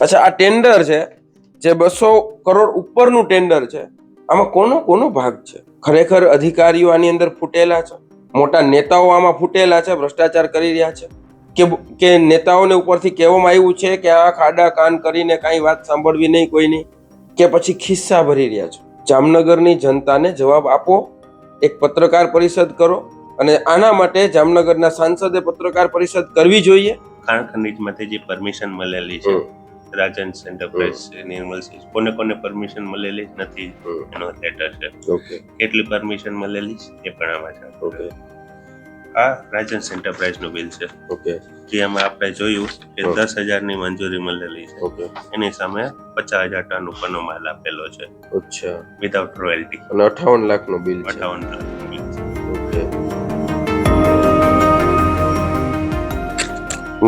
અચ્છા આ ટેન્ડર છે જે બસો કરોડ ઉપરનું ટેન્ડર છે આમાં કોનો કોનો ભાગ છે? ખરેખર અધિકારીઓ આની અંદર ફૂટેલા છે? મોટા નેતાઓ આમાં ફૂટેલા છે ભ્રષ્ટાચાર કરી રહ્યા છે? કે કે નેતાઓને ઉપરથી કહેવામાં આવ્યું છે કે આ ખાડા કાન કરીને કાંઈ વાત સાંભળવી નહીં કોઈની? કે પછી ખિસ્સા ભરી રહ્યા છો? જામનગરની જનતાને જવાબ આપો. એક પત્રકાર પરિષદ કરો અને આના માટે જામનગરના સાંસદે પત્રકાર પરિષદ કરવી જોઈએ. ખાણ ખનીજમાંથી જે પરમિશન મળેલી છે રાજન એન્ટરપ્રાઇઝ નિર્મલ છે. કોને કોને પરમિશન મળેલી નથી એનો લેટર છે. કેટલી પરમિશન મળેલી છે એ પણ આમાં છે. ઓકે આ રાજન એન્ટરપ્રાઇઝનું બિલ છે. ઓકે જે આમાં આપણે જોયું કે. દસ હજારની મંજૂરી મળેલી છે. ઓકે એની સામે પચાસ હજાર ટન ઉપરનો માલ આપેલો છે. અચ્છા. વિધાઉટ રોયલ્ટી અને અઠાવન લાખનું બિલ અઠાવન લાખનું બિલ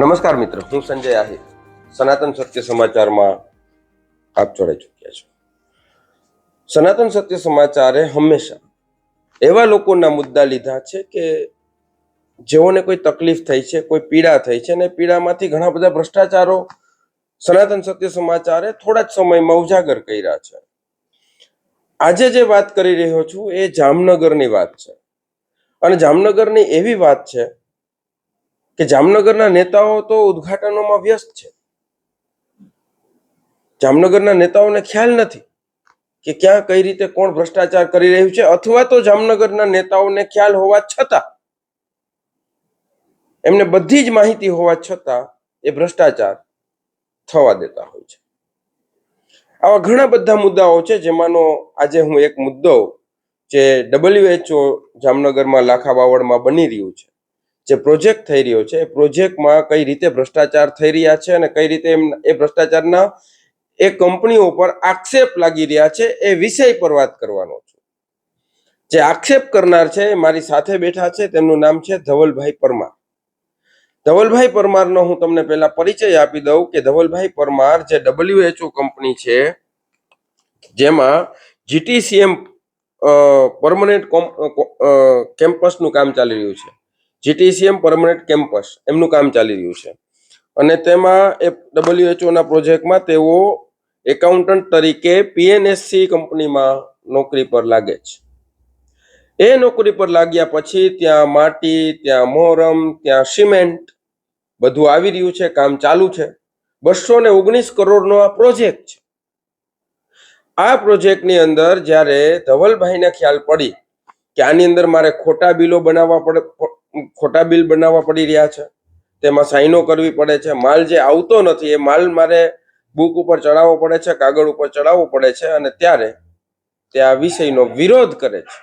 નમસ્કાર મિત્રો હું સંજય આહિર. સનાતન સત્ય સમાચારમાં આપ જોડાઈ ચૂક્યા છો. સનાતન સત્ય સમાચારે હંમેશા એવા લોકોના મુદ્દા લીધા છે કે જેઓને કોઈ તકલીફ થઈ છે, કોઈ પીડા થઈ છે અને પીડામાંથી ઘણા બધા ભ્રષ્ટાચારો સનાતન સત્ય સમાચારે થોડા જ સમયમાં ઉજાગર કર્યા છે. આજે જે વાત કરી રહ્યો છું એ જામનગરની વાત છે. અને જામનગરની એવી વાત છે કે જામનગરના નેતાઓ તો ઉદ્ઘાટનોમાં વ્યસ્ત છે. જામનગરના નેતાઓને ખ્યાલ નથી કે ક્યાં કઈ રીતે કોણ ભ્રષ્ટાચાર કરી રહ્યું છે, અથવા તો જામનગરના નેતાઓને ખ્યાલ હોવા છતાં, એમને બધી જ માહિતી હોવા છતાં એ ભ્રષ્ટાચાર થવા દેતા હોય છે. આવા ઘણા બધા મુદ્દાઓ છે, જેમાંનો આજે હું એક મુદ્દો જે ડબલ્યુએચઓ જામનગરમાં લાખા બાવળમાં બની રહ્યું છે, જે પ્રોજેક્ટ થઈ રહ્યો છે. એ પ્રોજેક્ટમાં કઈ રીતે ભ્રષ્ટાચાર થઈ રહ્યા છે અને કઈ રીતે એમ, એ ભ્રષ્ટાચારના એ કંપનીઓ પર આક્ષેપ લાગી રહ્યા છે, એ વિષય પર વાત કરવાનો છું. જે આક્ષેપ કરનાર છે મારી સાથે બેઠા છે, તેમનું નામ છે ધવલભાઈ પરમાર. ધવલભાઈ પરમારનો હું તમને પહેલા પરિચય આપી દઉં કે ધવલભાઈ પરમાર જે ડબલ્યુએચઓ કંપની છે, જેમાં જીટીસીએમ પરમનન્ટ કેમ્પસનું કામ ચાલી રહ્યું છે. જીટીસીએમ પરમનન્ટ કેમ્પસ એમનું કામ ચાલી રહ્યું છે. અને તેમાં એ ડબલ્યુએચઓના પ્રોજેક્ટમાં તેઓ એકાઉન્ટન્ટ તરીકે પીએનએસસી કંપનીમાં નોકરી પર લાગે છે. એ નોકરી પર લાગ્યા પછી ત્યાં માટી, ત્યાં મોહરમ, ત્યાં સિમેન્ટ બધું આવી રહ્યું છે, કામ ચાલુ છે. બસો ને ઓગણીસ કરોડનો આ પ્રોજેક્ટ છે. આ પ્રોજેક્ટની અંદર જ્યારે ધવલભાઈને ખ્યાલ પડી કે આની અંદર મારે ખોટા બિલો બનાવવા પડે, ખોટા બિલ બનાવવા પડી રહ્યા છે, તેમાં સાઈનો કરવી પડે છે, માલ જે આવતો નથી, એ માલ મારે બુક ઉપર ચડાવવો પડે છે, કાગળ ઉપર ચડાવવો પડે છે અને ત્યારે તે આ વિષયનો વિરોધ કરે છે.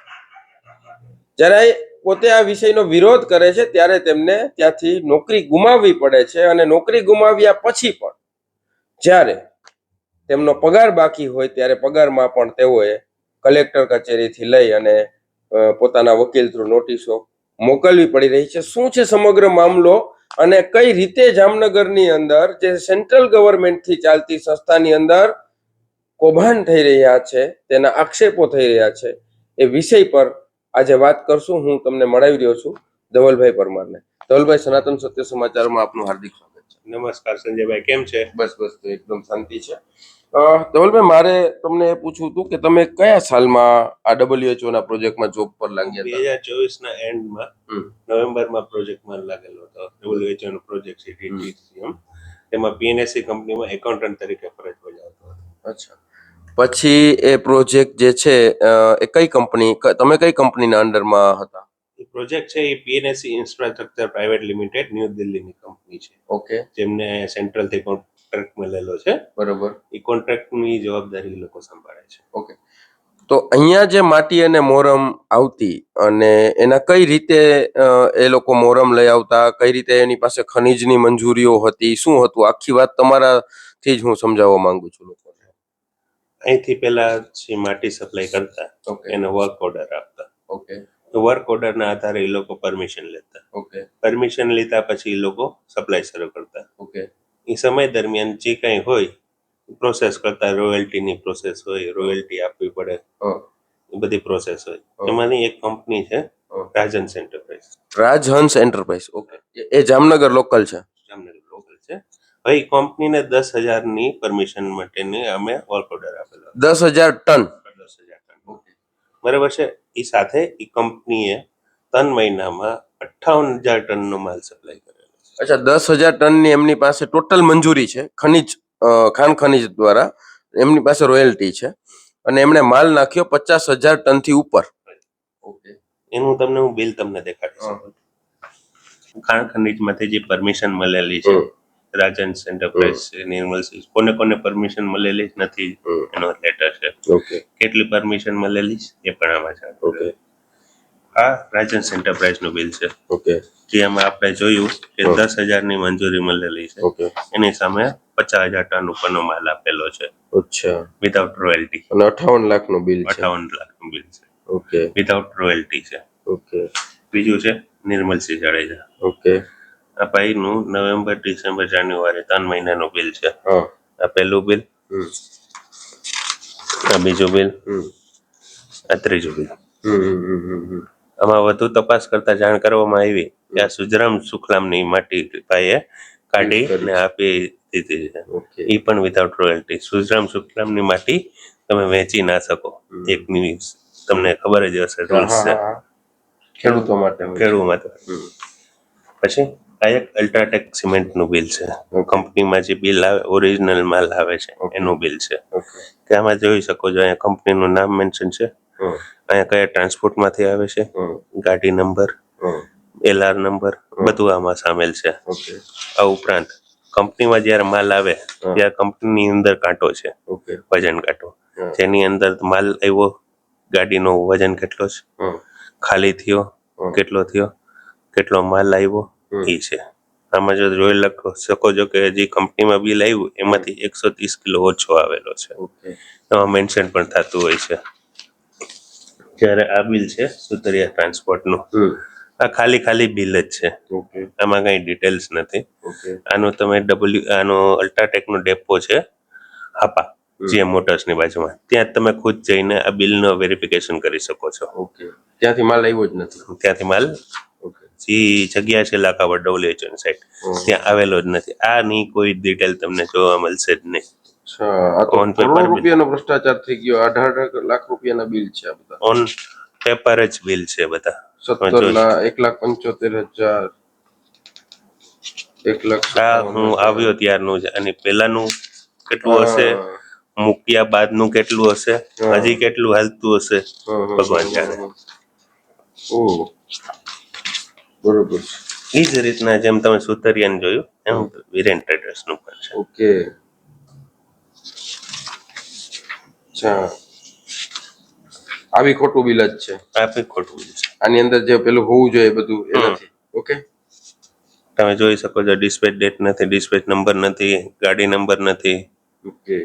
જ્યારે પોતે આ વિષયનો વિરોધ કરે છે, ત્યારે તેમને ત્યાંથી નોકરી ગુમાવવી પડે છે અને નોકરી ગુમાવ્યા પછી પણ જ્યારે તેમનો પગાર બાકી હોય, ત્યારે પગારમાં પણ તેઓએ કલેક્ટર કચેરીથી લઈ અને પોતાના વકીલ થ્રુ નોટિસો મોકલવી પડી રહી છે. શું છે સમગ્ર મામલો? અને કઈ રીતે જામનગરની અંદર જે સેન્ટ્રલ ગવર્મેન્ટથી ચાલતી સંસ્થાની અંદર કૌભાંડ થઈ રહ્યા છે તેના આક્ષેપો થઈ રહ્યા છે એ વિષય પર આજે વાત કરશું. હું તમને મળાવી રહ્યો છું ધવલભાઈ પરમારને. ધવલભાઈ સનાતન સત્ય સમાચારમાં આપનું હાર્દિક સ્વાગત છે. નમસ્કાર સંજયભાઈ કેમ છે? બસ બસ તો એકદમ શાંતિ છે. ધવલભાઈ મારે તમને એ પૂછવું હતું કે તમે કયા સાલમાં આ ડબલ્યુએચઓ ના પ્રોજેક્ટમાં જોબ પર લાગ્યા બે હજાર ચોવીસ ના એન્ડમાં. નવેમ્બરમાં પ્રોજેક્ટમાં લાગેલો હતો. ડબલ્યુએચઓ નો પ્રોજેક્ટ છે ડીટીસીએમ તેમાં પીએનએસસી કંપનીમાં એકાઉન્ટન્ટ તરીકે ફરજ બજાવતો હતો. અચ્છા. પછી એ પ્રોજેક્ટ જે છે એ કઈ કંપની તમે કઈ કંપનીના અંડરમાં હતા? એ પ્રોજેક્ટ છે એ PNSC infrastructure private limited new દિલ્હીની કંપની છે. ઓકે. જેમને સેન્ટ્રલથી કોન્ટ્રાક્ટ મળેલો છે. બરોબર. એ કોન્ટ્રાક્ટની જવાબદારી એ લોકો સંભાળે છે. ઓકે. તો અહીંયા જે માટી અને મોરમ આવતી અને એના કઈ રીતે એ લોકો મોરમ લઈ આવતા? કઈ રીતે એની પાસે ખનીજની મંજૂરીઓ હતી? શું હતું? આખી વાત તમારાથી જ હું સમજાવવા માંગુ છું લોકોને. અહીંથી પહેલા જે માટી સપ્લાય કરતા એને વર્ક ઓર્ડર આપતા. ઓકે. વર્ક ઓર્ડરના આધારે એ લોકો પરમિશન લેતા. ઓકે. પરમિશન લીધા પછી એ લોકો સપ્લાય શરૂ કરતા. ઓકે. એ સમય દરમિયાન જે કંઈ હોય પ્રોસેસ કરતા રોયલ્ટીની પ્રોસેસ હોય રોયલ્ટી આપવી પડે એ બધી પ્રોસેસ હોય. એમાંની એક કંપની છે Rajhans enterprise Rajhans enterprise okay. એ જામનગર લોકલ છે? જામનગર લોકલ છે. ભાઈ કંપનીને દસ હજારની પરમિશન માટેની અમે વર્ક ઓર્ડર આપેલો. દસ હજાર ટન. દસ હજાર ટન. બરાબર છે? એ સાથે એ કંપનીએ ત્રણ મહિનામાં અઠ્ઠાવન હજાર ટનનો માલ સપ્લાય કરેલો છે અચ્છા દસ હજાર ટનની એમની પાસે ટોટલ મંજૂરી છે ખનિજ ખાન ખનિજ દ્વારા. એમની પાસે રોયલ્ટી છે. અને એમણે માલ નાખ્યો પચાસ હજાર ટનથી ઉપર. એનું તમને હું બિલ તમને દેખાડી શકું ખાણ ખનિજમાંથી જે પરમિશન મળેલી છે રાજન એન્ટરપ્રાઇઝ નિર્મલ કોને કોને પરમિશન મળેલી નથી એનો લેટર છે. કેટલી પરમિશન મળેલી છે એ પણ આમાં છે ઓકે. આ રાજન્સ એન્ટરપ્રાઇઝનું બિલ છે. ઓકે જે એમાં આપણે જોયું કે. દસ હજારની મંજૂરી મળેલી છે. ઓકે એની સામે પચાસ હજાર ટન ઉપરનો માલ આપેલો છે. અચ્છા. વિધાઉટ રોયલ્ટી અને અઠાવન લાખનું બિલ અઠાવન લાખનું બિલ છે. ઓકે વિધાઉટ રોયલ્ટી છે. ઓકે બીજું છે નિર્મલસિંહ જાડેજા. ઓકે આ ભાઈનું નવેમ્બર ડિસેમ્બર જાન્યુઆરી ત્રણ મહિનાનું બિલ છે. આ પહેલું બિલ આ બીજું બિલ આ ત્રીજું બિલ હમ હમ હમ હમ. આમાં વધુ તપાસ કરતા જાણ કરવામાં આવી. કે આ સુજરામ સુખલામની માટી ભાઈએ કાઢી અને આપી દીધી છે. એ પણ વિધાઉટ રોયલ્ટી સુજરામ સુખલામની માટી તમે વેચી ના શકો. એક ન્યૂઝ તમને ખબર જ હશે રૂલ્સ છે. ખેડૂતો માટે ખેડૂતો માટે. પછી આ એક અલ્ટ્રાટેક સિમેન્ટનું બિલ છે. કંપનીમાં જે બિલ આવે ઓરિજિનલ માલ આવે છે એનું બિલ છે. કે આમાં જોઈ શકો છો અહીંયા કંપનીનું નામ મેન્શન છે. અહીંયા કયા ટ્રાન્સપોર્ટમાંથી આવે છે? ગાડી નંબર એલઆર નંબર બધું આમાં સામેલ છે. આ ઉપરાંત કંપનીમાં જ્યારે માલ આવે. ત્યારે કંપનીની અંદર કાંટો છે વજન કાંટો. જેની અંદર માલ આવ્યો ગાડીનો વજન કેટલો છે? ખાલી થયો કેટલો થયો કેટલો માલ આવ્યો. એ છે. આમાં જો જોઈ લખો શકો છો કે જે કંપનીમાં બિલ આવ્યું એમાંથી એકસો ત્રીસ કિલો ઓછો આવેલો છે. એમાં મેન્શન પણ થતું હોય છે. જ્યારે આ બિલ છે સુતરિયા ટ્રાન્સપોર્ટનું આ ખાલી ખાલી બિલ જ છે. આમાં કંઈ ડિટેલ્સ નથી. આનો તમે ડબલ્યુ આનો અલ્ટ્રાટેકનો ડેપો છે હાપા જે જીએમ મોટર્સની બાજુમાં. ત્યાં તમે ખુદ જઈને આ બિલનો વેરિફિકેશન કરી શકો છો. ઓકે. ત્યાંથી માલ આવ્યો જ નથી. ત્યાંથી માલ જે જગ્યા છે લાકાવડ ડબલ્યુએચઓની સાઈડ. ત્યાં આવેલો જ નથી. આની કોઈ ડિટેલ તમને જોવા મળશે જ નહીં. કરોડો bill. રૂપિયાનો ભ્રષ્ટાચાર થઈ ગયો. અઢાર લાખ રૂપિયાના બિલ છે આ બધા. ઓન પેપર જ બિલ છે બધા. સત્તર લાખ એક લાખ પંચોતેર હજાર એક લાખ હું આવ્યો ત્યારનું છે અને પેલાનું કેટલું હશે. મૂક્યા બાદનું કેટલું હશે? હજી કેટલું હાલતું હશે? ભગવાન જાણે. ઓહ બરોબર એ જ રીતના જેમ તમે સુતરિયાને જોયું એમ વિરેન ટ્રેડર્સનું પણ છે. ઓકે. અચ્છા. આવી ખોટું બિલ જ છે. ટ્રાફિક ખોટું બિલ છે. આની અંદર જે પેલું હોવું જોઈએ બધું એ નથી. ઓકે તમે જોઈ શકો છો ડિસ્પેચ ડેટ નથી ડિસ્પેચ નંબર નથી ગાડી નંબર નથી. ઓકે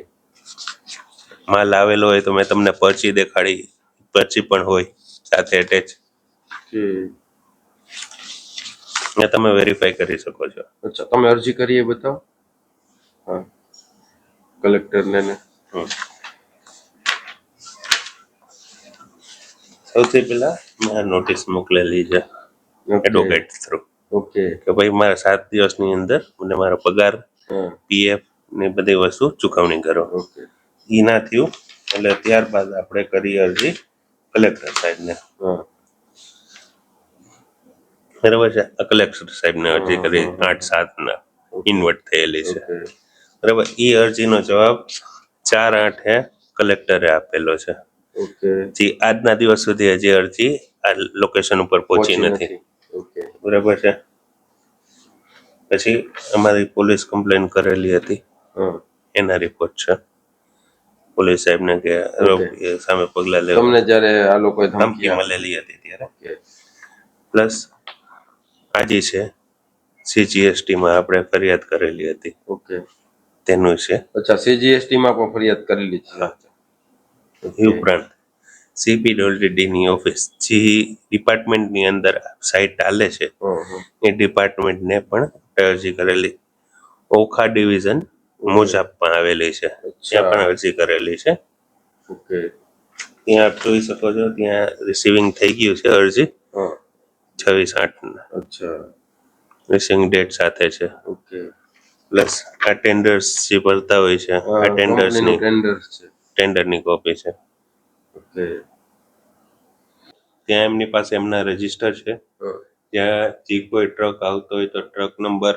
માલ આવેલો હોય તો મેં તમને પરચી દેખાડી પર્ચી પણ હોય સાથે અટેચ ઓકે ને તમે વેરીફાઈ કરી શકો છો. અચ્છા તમે અરજી કરીએ બતાવો. હા. કલેક્ટરને ને. હમ. સૌથી પહેલા મેં નોટિસ મોકલેલી છે એડવોકેટ થ્રુ ઓકે કે ભાઈ મારા સાત દિવસની અંદર મને મારો પગાર પીએફ ને બધી વસ્તુ ચૂકવણી કરો. ઓકે એ ના થયું એટલે ત્યારબાદ આપણે કરી અરજી કલેક્ટર સાહેબને. હા. બરાબર છે? કલેક્ટર સાહેબને અરજી કરી. આઠ સાતના ઇન્વર્ટ થયેલી છે. બરાબર? એ અરજીનો જવાબ ચાર આઠે કલેક્ટરે આપેલો છે. ઓકે જે આજના દિવસ સુધી હજી અરજી આ લોકેશન ઉપર પહોંચી નથી. ઓકે બરાબર છે. પછી અમારી પોલીસ કમ્પ્લેન કરેલી હતી. એના રિપોર્ટ છે. પોલીસ સાહેબને કે સામે પગલા લેવા. તમને જ્યારે આ લોકો ધમકી મળેલી હતી ત્યારે. પ્લસ આજે છે સીજીએસટી માં આપણે ફરિયાદ કરેલી હતી. ઓકે તેનું છે. અચ્છા સીજીએસટી માં પણ ફરિયાદ કરેલી છે. એ ઉપરાંતની ઓફિસ જે ડિપાર્ટમેન્ટની અંદર સાઇટ ચાલે છે એ ડિપાર્ટમેન્ટ ડિપાર્ટમેન્ટને પણ અરજી કરેલી. ઓખા ડિવિઝન મુજબ પણ આવેલી છે. ત્યાં પણ અરજી કરેલી છે. ઓકે ત્યાં આપ જોઈ શકો છો ત્યાં રિસીવિંગ થઈ ગયું છે અરજી. છવ્વીસ આઠના. અચ્છા. રિસીવિંગ ડેટ સાથે છે. ઓકે પ્લસ અટેન્ડર્સ જે ભરતા હોય છે અટેન્ડર્સની ટેન્ડર છે. ટેન્ડરની કોપી છે. ત્યાં એમની પાસે એમના રજિસ્ટર છે. ત્યાં જે કોઈ ટ્રક આવતો હોય તો ટ્રક નંબર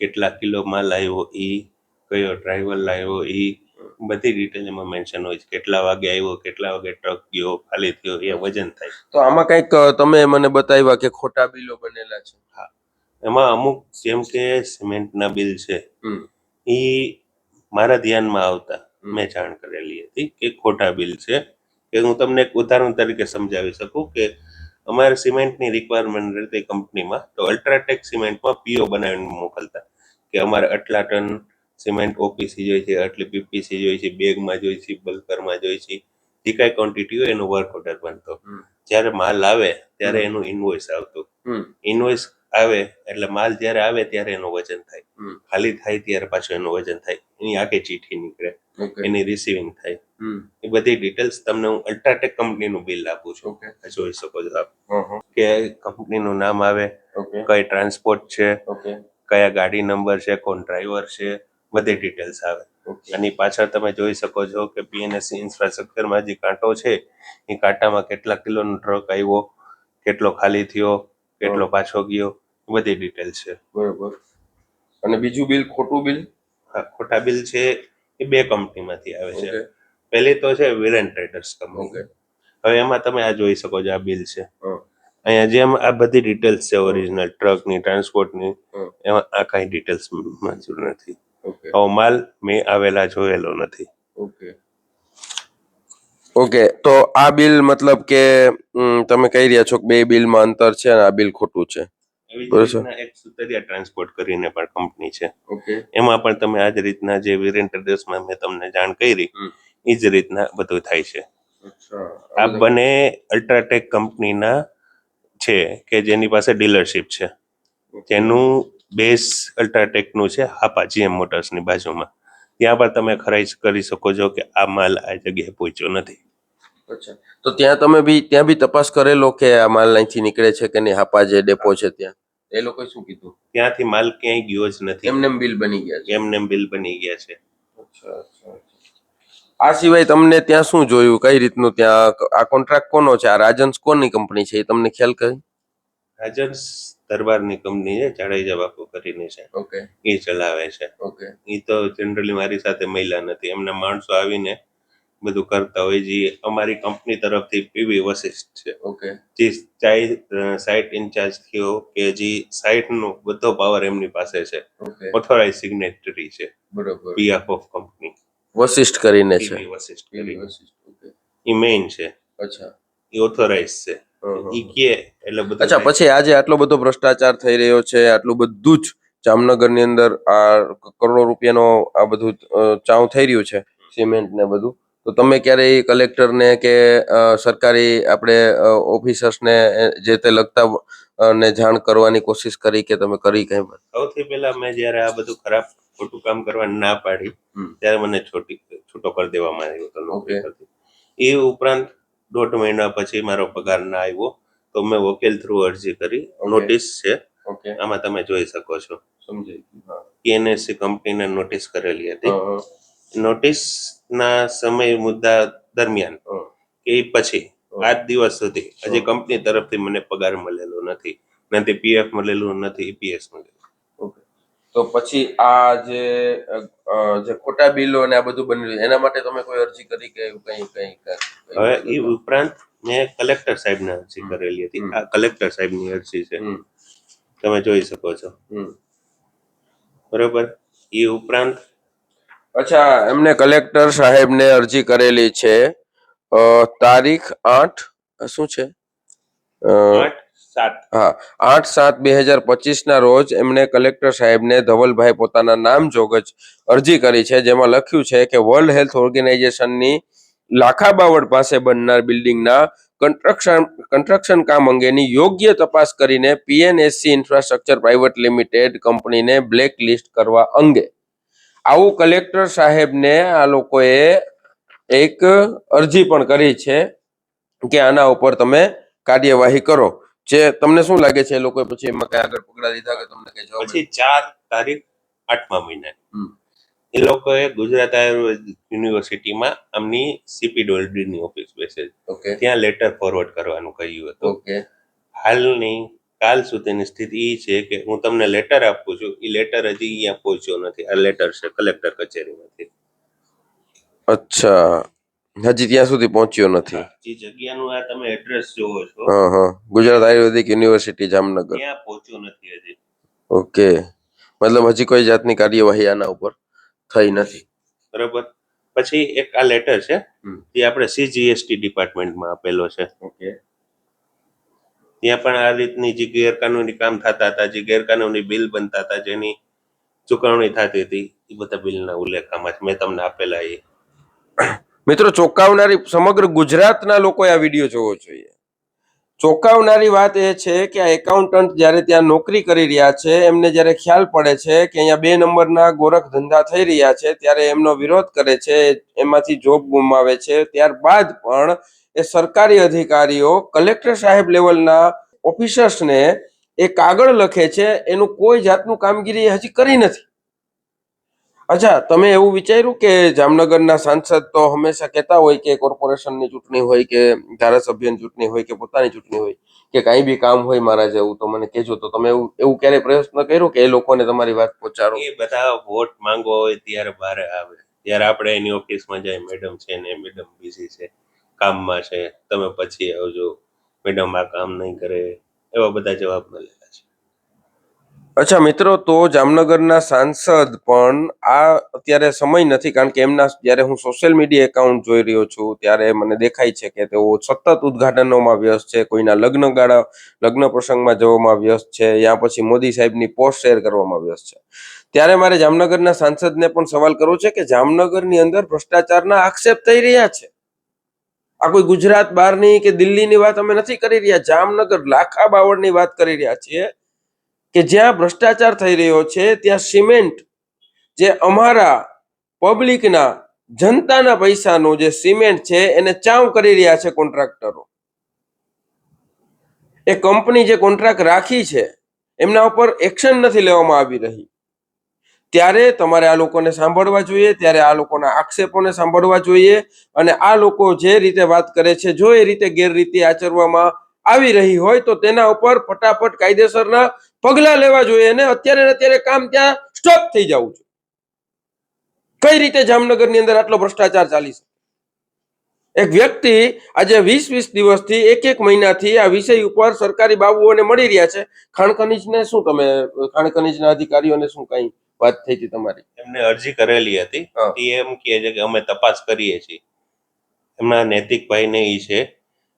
કેટલા કિલો માલ આવ્યો ઈ કયો ડ્રાઈવર લાવ્યો ઈ બધી ડિટેલ એમાં મેન્શન હોય છે. કેટલા વાગે આવ્યો કેટલા વાગે ટ્રક ગયો ખાલી થયો એ વજન થાય. તો આમાં કંઈક તમે મને બતાવ્યા કે ખોટા બિલો બનેલા છે. હા. એમાં અમુક જેમ કે સિમેન્ટના બિલ છે. એ મારા ધ્યાનમાં આવતા. મેં જાણ કરેલી હતી કે ખોટા બિલ છે. કે હું તમને એક ઉદાહરણ તરીકે સમજાવી શકું કે અમારે સિમેન્ટની રિક્વાયરમેન્ટ રહેતી કંપનીમાં તો અલ્ટ્રાટેક સિમેન્ટમાં પીઓ બનાવીને મોકલતા. કે અમારે આટલા ટન સિમેન્ટ ઓપીસી જોઈએ છે આટલી પીપીસી જોઈએ છે બેગમાં જોઈએ છે બલ્કરમાં જોઈએ છે. જે કાંઈ ક્વોન્ટિટી હોય એનો વર્ક ઓર્ડર બનતો. જ્યારે માલ આવે ત્યારે એનું ઇન્વોઇસ આવતું. ઇન્વોઇસ આવે એટલે માલ જ્યારે આવે ત્યારે એનું વજન થાય. ખાલી થાય ત્યારે પાછું એનું વજન થાય. એની આખી ચીઠી નીકળે. એની રિસીવિંગ થાય. એ બધી ડિટેલ્સ તમને હું અલ્ટ્રાટેક કંપનીનું બિલ આપું છું. જોઈ શકો છો આપ. કે કંપનીનું નામ આવે કઈ ટ્રાન્સપોર્ટ છે કયા ગાડી નંબર છે કોણ ડ્રાઈવર છે બધી ડિટેલ્સ આવે. એની આની પાછળ તમે જોઈ શકો છો કે પીએનએસસી ઇન્ફ્રાસ્ટ્રક્ચરમાં જે કાંટો છે એ કાંટામાં કેટલા કિલોનો ટ્રક આવ્યો કેટલો ખાલી થયો કેટલો પાછો ગયો બધી ડિટેલ છે. બરોબર. અને બીજું બિલ ખોટું બિલ? હા ખોટા બિલ છે એ બે કંપનીમાંથી આવે છે. પહેલી તો છે વિરેન ટ્રેડર્સ કંપની હવે એમાં તમે આ જોઈ શકો છો આ બિલ છે. અહીંયા જેમ આ બધી ડિટેલ્સ છે ઓરિજિનલ ટ્રકની ટ્રાન્સપોર્ટની. એમાં આ કાંઈ ડિટેલ્સ મંજૂર નથી. ઓકે માલ મેં આવેલા જોયેલો નથી. ઓકે ઓકે તો આ બિલ મતલબ કે તમે કહી રહ્યા છો કે બે બિલમાં અંતર છે અને આ બિલ ખોટું છે? એક સુતરિયા ટ્રાન્સપોર્ટ કરીને પણ કંપની છે. એમાં પણ તમે આ જ રીતના જે વિરેન દેશમાં મેં તમને જાણ કરી એ જ રીતના બધું થાય છે. આ બંને અલ્ટ્રાટેક કંપનીના છે કે જેની પાસે ડીલરશીપ છે. જેનું બેઝ અલ્ટ્રાટેકનું છે હાપા જીએમ મોટર્સની બાજુમાં. ત્યાં પણ તમે ખરાઈ કરી શકો છો કે આ માલ આ જગ્યાએ પહોંચ્યો નથી. અચ્છા. તો ત્યાં તમે બી ત્યાં બી તપાસ કરેલો કે આ માલ અહીંથી નીકળે છે કે નહીં? હાપા જે ડેપો છે ત્યાં? એ લોકોએ શું કીધું? ત્યાંથી માલ ક્યાંય ગયો જ નથી. એમને બિલ બની ગયા છે. એમને બિલ બની ગયા છે. અચ્છા અચ્છા આ સિવાય તમને ત્યાં શું જોયું? કઈ રીતનું ત્યાં આ કોન્ટ્રાક્ટ કોનો છે? આ રાજન્સ કોની કંપની છે એ તમને ખ્યાલ કઈ? રાજન્સ દરબારની કંપની છે જાડેજા બાપુ કરીને છે. ઓકે. એ ચલાવે છે. ઓકે. એ તો જનરલી મારી સાથે મહિલા નથી. એમના માણસો આવીને બધું કરતા હોય જે અમારી કંપની તરફથી પીવી વશિષ્ઠ છે. ઓકે. જે ચાઈ સાઇટ ઇન્ચાર્જ થયો કે જે સાઇટનો બધો પાવર એમની પાસે છે. ઓથોરાઇઝ સિગ્નેટરી છે. બરોબર. પીએફ ઓફ કંપની વશિષ્ઠ કરીને છે. વશિષ્ઠ એ મેઇન છે. અચ્છા. એ ઓથોરાઇઝ છે. કે એટલે બધું અચ્છા પછી આજે આટલો બધો ભ્રષ્ટાચાર થઈ રહ્યો છે આટલું બધું જ જામનગરની અંદર આ કરોડો રૂપિયાનો આ બધું ચાઉ થઈ રહ્યું છે સિમેન્ટ ને બધું. તો તમે ક્યારેય કલેક્ટરને કે સરકારી આપણે ઓફિસર્સને જે તે લગતા ને જાણ કરવાની કોશિશ કરી કે તમે કરી કઈ? સૌથી પહેલા મેં જ્યારે આ બધું ખરાબ ખોટું કામ કરવા ના પાડી ત્યારે મને છોટી છૂટો કરી દેવામાં આવ્યો હતો નોકરી એ ઉપરાંત દોઢ મહિના પછી મારો પગાર ના આવ્યો તો મેં વકીલ થ્રુ અરજી કરી. નોટિસ છે. આમાં તમે જોઈ શકો છો. પીએનએસસી કંપનીને નોટિસ કરેલી હતી. નોટિસ ના સમય મુદ્દા દરમિયાન. કે પછી. આજ દિવસ સુધી હજી કંપની તરફથી મને પગાર મળેલો નથી. નથી પીએફ મળેલું નથી ઈપીએસ મળેલું. ઓકે તો પછી આ જે જે ખોટા બિલો ને આ બધું બન્યું એના માટે તમે કોઈ અરજી કરી કે એવું કઈ કઈ હવે એ ઉપરાંત મેં કલેક્ટર સાહેબને અરજી. કરેલી હતી. આ કલેક્ટર સાહેબની અરજી છે. તમે જોઈ શકો છો. બરોબર? એ ઉપરાંત અચ્છા એમને કલેક્ટર સાહેબને અરજી કરેલી છે તારીખ આઠ શું છે? આઠ હા, આઠ સાત બે હજાર પચીસના રોજ એમણે કલેક્ટર સાહેબને ધવલભાઈ પોતાના નામ જોગજ અરજી કરી છે, જેમાં લખ્યું છે કે વર્લ્ડ હેલ્થ ઓર્ગેનાઇઝેશનની લાખા બાવડ પાસે બનનાર બિલ્ડિંગના કન્સ્ટ્રક્શન કન્સ્ટ્રક્શન કામ અંગેની યોગ્ય તપાસ કરીને પીએનએસસી ઇન્ફ્રાસ્ટ્રક્ચર પ્રાઇવેટ લિમિટેડ કંપનીને બ્લેક લિસ્ટ કરવા અંગે. આવું કલેક્ટર સાહેબને આ લોકોએ એક અરજી પણ કરી છે કે આના ઉપર તમે કાર્યવાહી કરો. જે તમને શું લાગે છે એ લોકોએ પછી એમાં કઈ આગળ પગલા લીધા કે તમને કઈ જવાબ પછી ચાર તારીખ આઠમા મહિને. એ લોકોએ ગુજરાત આયુર્વેદ યુનિવર્સિટીમાં આમની સીપીડબ્લ્યુડીની ઓફિસ બેસે. છે. ત્યાં લેટર ફોરવર્ડ કરવાનું કહ્યું હતું. ઓકે હાલની કાલ સુધીની સ્થિતિ એ છે કે હું તમને લેટર આપું છું. એ લેટર હજી અહીંયા પહોંચ્યો નથી. આ લેટર છે કલેક્ટર કચેરીમાંથી. અચ્છા. હજી ત્યાં સુધી પહોંચ્યો નથી. જે જગ્યાનું આ તમે એડ્રેસ જોવો છો હા હા. ગુજરાત આયુર્વેદિક યુનિવર્સિટી જામનગર. ત્યાં પહોંચ્યું નથી હજી. ઓકે. મતલબ હજી કોઈ જાતની કાર્યવાહી આના ઉપર થઈ નથી. બરાબર. પછી એક આ લેટર છે. જે આપણે સીજીએસટી ડિપાર્ટમેન્ટમાં આપેલો છે. ઓકે. ત્યાં પણ આ રીતની જે ગેરકાનૂની કામ થતા હતા જે ગેરકાનૂની બિલ બનતા હતા જેની ચુકવણી થતી હતી એ બધા બિલના ઉલ્લેખ આમાં મેં તમને આપેલા એ. મિત્રો, ચોંકાવનારી સમગ્ર ગુજરાતના લોકોએ આ વીડિયો જોવો જોઈએ. ચોંકાવનારી વાત એ છે કે આ એકાઉન્ટન્ટ જ્યારે ત્યાં નોકરી કરી રહ્યા છે, એમને જ્યારે ખ્યાલ પડે છે કે અહીંયા બે નંબરના ગોરખ ધંધા થઈ રહ્યા છે, ત્યારે એમનો વિરોધ કરે છે, એમાંથી જોબ ગુમાવે છે, ત્યારબાદ પણ એ સરકારી અધિકારીઓ, કલેક્ટર સાહેબ લેવલના ઓફિસર્સને એ કાગળ લખે છે, એનું કોઈ જાતનું કામગીરી હજી કરી નથી. અચ્છા, તમે એવું વિચાર્યું કે જામનગરના સાંસદ તો હંમેશા કહેતા હોય કે કોર્પોરેશનની ચૂંટણી હોય કે ધારાસભ્યની ચૂંટણી હોય કે પોતાની ચૂંટણી હોય કે કાંઈ બી કામ હોય મારા જેવું, તો મને કહેજો. તો તમે એવું એવું ક્યારેય પ્રયત્ન કર્યો કે એ લોકોને તમારી વાત પહોંચાડો? એ બધા વોટ માંગવા હોય ત્યારે બહાર આવે. ત્યારે આપણે એની ઓફિસમાં જાય, મેડમ છે ને, મેડમ બિઝી છે, કામમાં છે, તમે પછી આવજો. મેડમ આ કામ નહીં કરે, એવા બધા જવાબ મળેલા છે. અચ્છા, મિત્રો, તો જામનગરના સાંસદ પણ આ અત્યારે સમય નથી, કારણ કે એમના જ્યારે હું સોશિયલ મીડિયા એકાઉન્ટ જોઈ રહ્યો છું, ત્યારે મને દેખાય છે કે તેઓ સતત ઉદ્ઘાટનોમાં વ્યસ્ત છે, કોઈના લગ્ન ગાળા, લગ્ન પ્રસંગમાં જવામાં વ્યસ્ત છે, યા પછી મોદી સાહેબની પોસ્ટ શેર કરવામાં વ્યસ્ત છે. ત્યારે મારે જામનગરના સાંસદને પણ સવાલ કરવો છે કે જામનગરની અંદર ભ્રષ્ટાચારના આક્ષેપ થઈ રહ્યા છે? આ કોઈ ગુજરાત બહારની કે દિલ્હીની વાત અમે નથી કરી રહ્યા? જામનગર લાખા બાવળની વાત કરી રહ્યા છીએ. કે જ્યાં ભ્રષ્ટાચાર થઈ રહ્યો છે, ત્યાં સિમેન્ટ જે અમારા પબ્લિકના જનતાના પૈસાનું જે સિમેન્ટ છે, એને ચાવ કરી રહ્યા છે કોન્ટ્રાક્ટરો. એ કંપની જે કોન્ટ્રાક્ટ રાખી છે, એમના ઉપર એક્શન નથી લેવામાં આવી રહી. ત્યારે તમારે આ લોકોને સાંભળવા જોઈએ, ત્યારે આ લોકોના આક્ષેપોને સાંભળવા જોઈએ અને આ લોકો જે રીતે વાત કરે છે, જો એ રીતે ગેરરીતિ આચરવામાં આવી રહી હોય, તો તેના ઉપર ફટાફટ કાયદેસરના પગલા લેવા જોઈએ અને અત્યારે અત્યારે કામ ત્યાં સ્ટોપ થઈ જવું જોઈએ કઈ રીતે જામનગરની અંદર આટલો ભ્રષ્ટાચાર ચાલી શકે? એક વ્યક્તિ આજે વીસ વીસ દિવસથી એક એક મહિનાથી આ વિષય ઉપર સરકારી બાબુઓને મળી રહ્યા છે. ખાણ ખનીજને શું તમે ખાણ ખનીજના અધિકારીઓને શું કઈ વાત થઈ હતી તમારી? એમને અરજી કરેલી હતી. એ એમ કહે છે કે અમે તપાસ કરીએ છીએ. એમના નૈતિકભાઈ ને એ છે.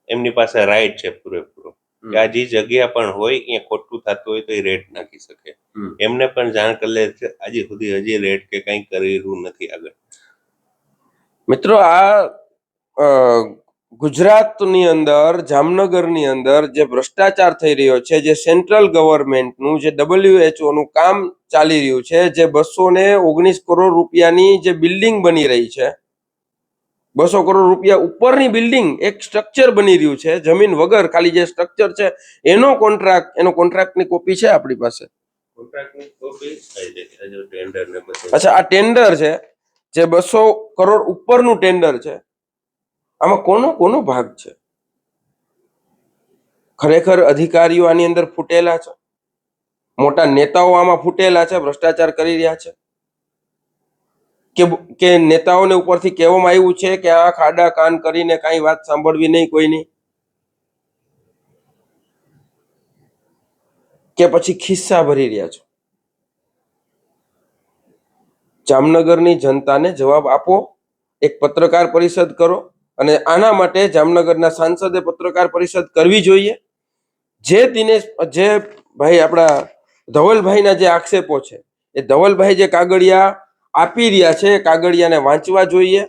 એમની પાસે રાઈટ છે પૂરેપૂરો. આ જે જગ્યા પણ હોય એ ખોટું થતું હોય તો એ રેટ નાખી શકે. એમને પણ જાણ કરેલ છે આજે સુધી હજી રેટ કે કંઈ કરેલું નથી આગળ. મિત્રો આ ગુજરાતની અંદર જામનગરની અંદર જે ભ્રષ્ટાચાર થઈ રહ્યો છે જે સેન્ટ્રલ ગવર્મેન્ટનું જે ડબલ્યુએચઓ નું કામ ચાલી રહ્યું છે જે બસો ને ઓગણીસ કરોડ રૂપિયાની જે બિલ્ડિંગ બની રહી છે બસો કરોડ રૂપિયા ઉપરની બિલ્ડિંગ એક સ્ટ્રક્ચર બની રહ્યું છે. જમીન વગર ખાલી જે સ્ટ્રક્ચર છે એનો કોન્ટ્રાક્ટ એનો કોન્ટ્રાક્ટની કોપી છે આપણી પાસે. અચ્છા આ ટેન્ડર છે જે બસો કરોડ ઉપરનું ટેન્ડર છે આમાં કોનો કોનો ભાગ છે? ખરેખર અધિકારીઓ આની અંદર ફૂટેલા છે? મોટા નેતાઓ આમાં ફૂટેલા છે ભ્રષ્ટાચાર કરી રહ્યા છે? કે નેતાઓને ઉપરથી કહેવામાં આવ્યું છે કે આ ખાડા કાન કરીને કાંઈ વાત સાંભળવી નહીં કોઈની? કે પછી ખિસ્સા ભરી રહ્યા છો? જામનગરની જનતાને જવાબ આપો, એક પત્રકાર પરિષદ કરો અને આના માટે જામનગરના સાંસદે પત્રકાર પરિષદ કરવી જોઈએ. જે દિનેશ, જે ભાઈ આપણા ધવલભાઈના જે આક્ષેપો છે, એ ધવલભાઈ જે કાગળિયા આપી રહ્યા છે કાગળિયાને વાંચવા જોઈએ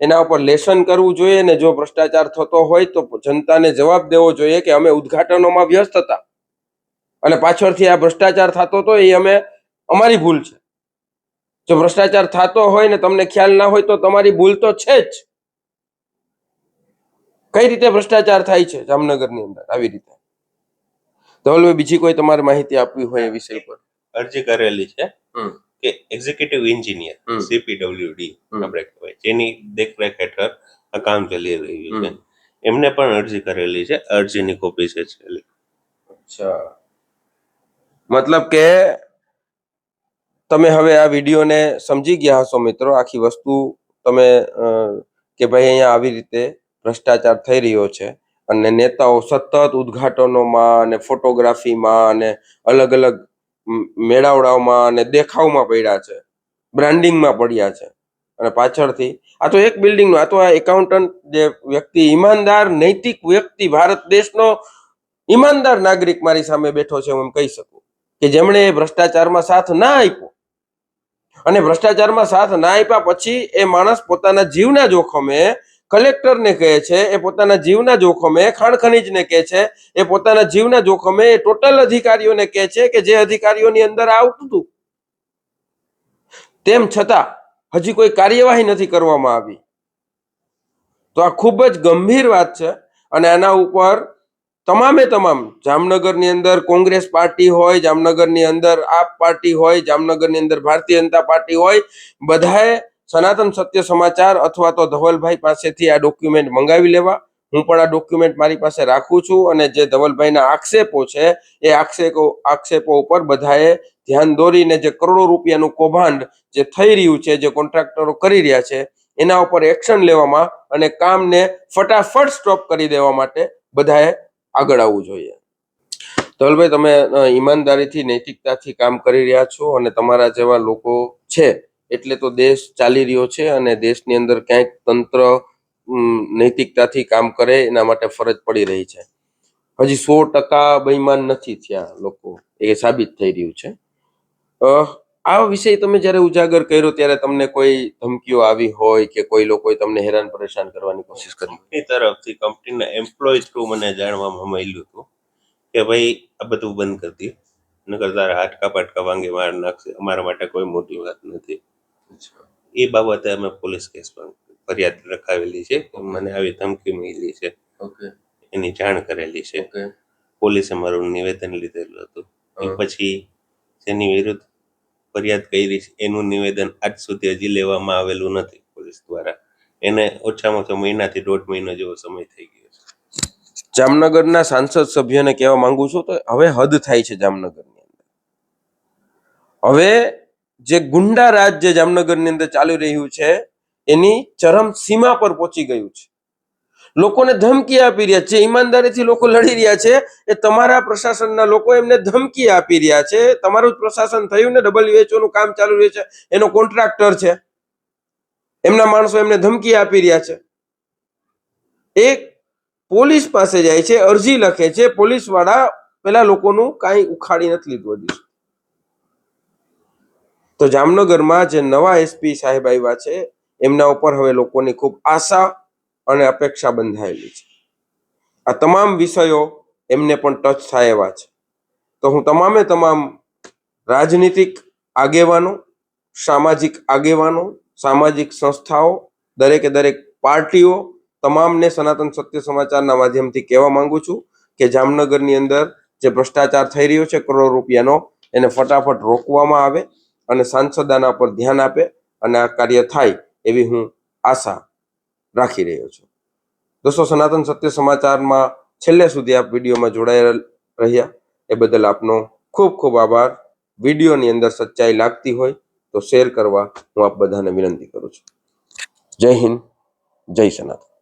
એના ઉપર લેસન કરવું જોઈએ અને જો ભ્રષ્ટાચાર થતો હોય તો જનતાને જવાબ દેવો જોઈએ કે અમે ઉદ્ઘાટનોમાં વ્યસ્ત હતા. અને પાછળથી આ ભ્રષ્ટાચાર થતો હતો એ અમે અમારી ભૂલ છે. જો ભ્રષ્ટાચાર થતો હોય ને તમને ખ્યાલ ના હોય તો તમારી ભૂલ તો છે જ. કઈ રીતે ભ્રષ્ટાચાર થાય છે જામનગરની અંદર આવી રીતે? ધવલભાઈ બીજી કોઈ તમારે માહિતી આપવી હોય એ વિષય પર? અરજી કરેલી છે. કે એક્ઝિક્યુટિવ એન્જિનિયર. સીપીડબ્લ્યુડી આપણે કહેવાય. જેની દેખરેખ હેઠળ આ કામ ચાલી રહ્યું છે. એમને પણ અરજી કરેલી છે. અરજીની કોપી છે છેલ્લી. અચ્છા. મતલબ કે તમે હવે આ વિડીયોને સમજી ગયા હશો મિત્રો આખી વસ્તુ તમે કે ભાઈ અહીંયા આવી રીતે ભ્રષ્ટાચાર થઈ રહ્યો છે અને નેતાઓ સતત ઉદ્ઘાટનોમાં અને ફોટોગ્રાફીમાં અને અલગ અલગ મેળાવડાઓમાં અને દેખાવમાં પડ્યા છે. બ્રાન્ડિંગમાં પડ્યા છે. અને પાછળથી, આ તો એક બિલ્ડિંગનો આ તો આ એકાઉન્ટન્ટ જે વ્યક્તિ, ઈમાનદાર, નૈતિક વ્યક્તિ ભારત દેશનો ઈમાનદાર નાગરિક મારી સામે બેઠો છે, હું એમ કહી શકું કે જેમણે ભ્રષ્ટાચારમાં સાથ ના આપ્યો. અને ભ્રષ્ટાચારમાં સાથ ના આપ્યા પછી એ માણસ પોતાના જીવના જોખમે કલેક્ટરને કહે છે, એ પોતાના જીવના જોખમે, ખાણ ખનીજને કહે છે, એ પોતાના જીવના જોખમે એ ટોટલ અધિકારીઓને કહે છે કે જે અધિકારીઓની અંદર આવતું હતું. તેમ છતાં, હજી કોઈ કાર્યવાહી નથી કરવામાં આવી. તો આ ખૂબ જ ગંભીર વાત છે અને આના ઉપર તમામે તમામ, જામનગરની અંદર કોંગ્રેસ પાર્ટી હોય, જામનગરની અંદર આપ પાર્ટી હોય, જામનગરની અંદર ભારતીય જનતા પાર્ટી હોય, બધાએ સનાતન સત્ય સમાચાર અથવા તો ધવલભાઈ પાસેથી આ ડોક્યુમેન્ટ મંગાવી લેવા. હું પણ આ ડોક્યુમેન્ટ મારી પાસે રાખું છું અને જે ધવલભાઈના આક્ષેપો છે, એ આક્ષેપો આક્ષેપો ઉપર બધાએ ધ્યાન દોરીને જે કરોડો રૂપિયાનું કૌભાંડ જે થઈ રહ્યું છે, જે કોન્ટ્રાક્ટરો કરી રહ્યા છે, એના ઉપર એક્શન લેવામાં અને કામને ફટાફટ સ્ટોપ કરી દેવા માટે બધાએ આગળ આવવું જોઈએ. ધવલભાઈ, તમે ઈમાનદારીથી, નૈતિકતાથી કામ કરી રહ્યા છો અને તમારા જેવા લોકો છે. એટલે તો દેશ ચાલી રહ્યો છે અને દેશની અંદર ક્યાંક તંત્ર નૈતિકતાથી કામ કરે, એના માટે ફરજ પડી રહી છે. હજી સો ટકા બૈમાન નથી થયા લોકો, એ સાબિત થઈ રહ્યું છે. આ વિષય તમે જ્યારે ઉજાગર કર્યો ત્યારે તમને કોઈ ધમકીઓ આવી હોય કે કોઈ લોકોએ તમને હેરાન પરેશાન કરવાની કોશિશ કરી? કંપની તરફથી, કંપનીના એમ્પ્લોય થ્રુ મને જાણવામાં મળ્યું હતું કે ભાઈ, આ બધું બંધ કરી દે. નકર તારા હાડકા પાટકા વાંગે માર નાખશે. અમારા માટે કોઈ મોટી વાત નથી. એ બાબતે અમે પોલીસ કેસમાં ફરિયાદ રખાવેલી છે કે મને આવી ધમકી મળી છે. ઓકે. એની જાણ કરેલી છે. ઓકે. પોલીસે મારું નિવેદન લીધેલું હતું. એ પછી જેની વિરુદ્ધ ફરિયાદ કરી છે એનું નિવેદન આજ સુધી હજી લેવામાં આવેલું નથી પોલીસ દ્વારા. એને ઓછામાં ઓછો મહિનાથી દોઢ મહિનો જેવો સમય થઈ ગયો છે. જામનગરના સાંસદ સભ્યને કહેવા માંગુ છું તો હવે હદ થાય છે જામનગરની અંદર. હવે જે ગુંડા રાજ જે જામનગરની અંદર ચાલી રહ્યું છે, એની ચરમ સીમા પર પહોંચી ગયું છે. લોકોને ધમકી આપી રહ્યા છે, ઈમાનદારીથી લોકો લડી રહ્યા છે, એ તમારા પ્રશાસનના લોકો એમને ધમકી આપી રહ્યા છે. તમારું પ્રશાસન થયું ને ડબલ્યુએચઓ નું કામ ચાલુ રહ્યું છે, એનો કોન્ટ્રાક્ટર છે. એમના માણસો એમને ધમકી આપી રહ્યા છે. એક પોલીસ પાસે જાય છે, અરજી લખે છે પોલીસવાળા પેલા લોકોનું કાંઈ ઉખાડી નથી લીધું હજી. તો જામનગરમાં જે નવા એસપી સાહેબ આવ્યા છે, એમના ઉપર હવે લોકોની ખૂબ આશા અને અપેક્ષા બંધાયેલી છે. આ તમામ વિષયો એમને પણ ટચ થાય એવા છે. તો હું તમામે તમામ રાજનીતિક આગેવાનો, સામાજિક આગેવાનો, સામાજિક સંસ્થાઓ, દરેકે દરેક પાર્ટીઓ તમામને સનાતન સત્ય સમાચારના માધ્યમથી કહેવા માંગુ છું કે જામનગરની અંદર જે ભ્રષ્ટાચાર થઈ રહ્યો છે, કરોડો રૂપિયાનો, એને ફટાફટ રોકવામાં આવે. અને સાંસદ આના પર ધ્યાન આપે અને આ કાર્ય થાય એવી હું આશા રાખી રહ્યો છું. દોસ્તો, સનાતન સત્ય સમાચારમાં છેલ્લે સુધી આપ વિડીયોમાં જોડાયેલ રહ્યા. એ બદલ આપનો ખૂબ ખૂબ આભાર. વિડીયોની અંદર સચ્ચાઈ લાગતી હોય તો શેર કરવા હું આપ બધાને વિનંતી કરું છું. જય હિન્દ, જય સનાતન.